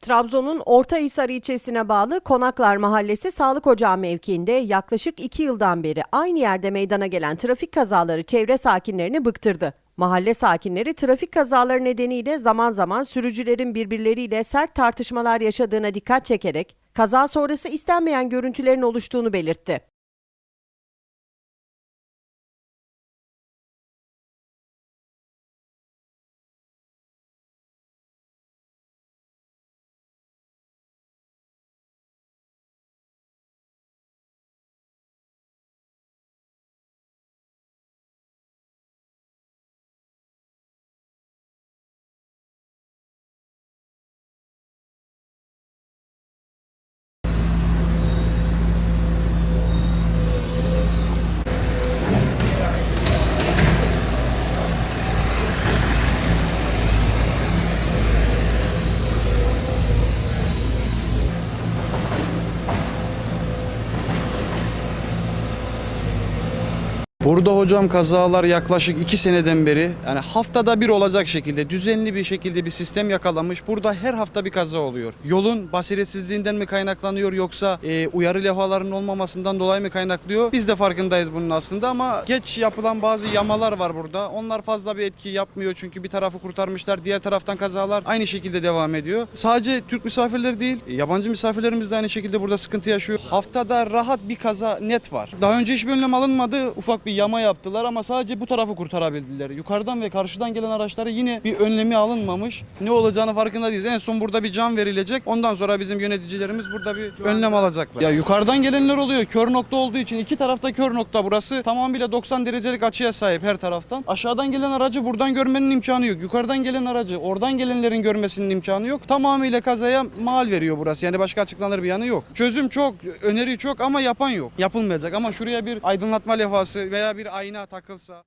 Trabzon'un Ortahisar ilçesine bağlı Konaklar Mahallesi Sağlık Ocağı mevkiinde yaklaşık iki yıldan beri aynı yerde meydana gelen trafik kazaları çevre sakinlerini bıktırdı. Mahalle sakinleri trafik kazaları nedeniyle zaman zaman sürücülerin birbirleriyle sert tartışmalar yaşadığına dikkat çekerek kaza sonrası istenmeyen görüntülerin oluştuğunu belirtti. Burada hocam kazalar yaklaşık iki seneden beri yani haftada bir olacak şekilde düzenli bir şekilde bir sistem yakalamış. Burada her hafta bir kaza oluyor. Yolun basiretsizliğinden mi kaynaklanıyor yoksa e, uyarı levhalarının olmamasından dolayı mı kaynaklıyor? Biz de farkındayız bunun aslında ama geç yapılan bazı yamalar var burada. Onlar fazla bir etki yapmıyor çünkü bir tarafı kurtarmışlar. Diğer taraftan kazalar aynı şekilde devam ediyor. Sadece Türk misafirleri değil yabancı misafirlerimiz de aynı şekilde burada sıkıntı yaşıyor. Haftada rahat bir kaza net var. Daha önce hiçbir önlem alınmadı. Ufak bir yama yaptılar ama sadece bu tarafı kurtarabildiler. Yukarıdan ve karşıdan gelen araçlara yine bir önlemi alınmamış. Ne olacağını farkında değiliz. En son burada bir cam verilecek. Ondan sonra bizim yöneticilerimiz burada bir önlem alacaklar. Ya yukarıdan gelenler oluyor. Kör nokta olduğu için iki tarafta kör nokta burası. Tamamıyla 90 derecelik açıya sahip her taraftan. Aşağıdan gelen aracı buradan görmenin imkanı yok. Yukarıdan gelen aracı oradan gelenlerin görmesinin imkanı yok. Tamamıyla kazaya mal veriyor burası. Yani başka açıklanır bir yanı yok. Çözüm çok, öneri çok ama yapan yok. Yapılmayacak ama şuraya bir aydınlatma levhası veya bir ayna takılsa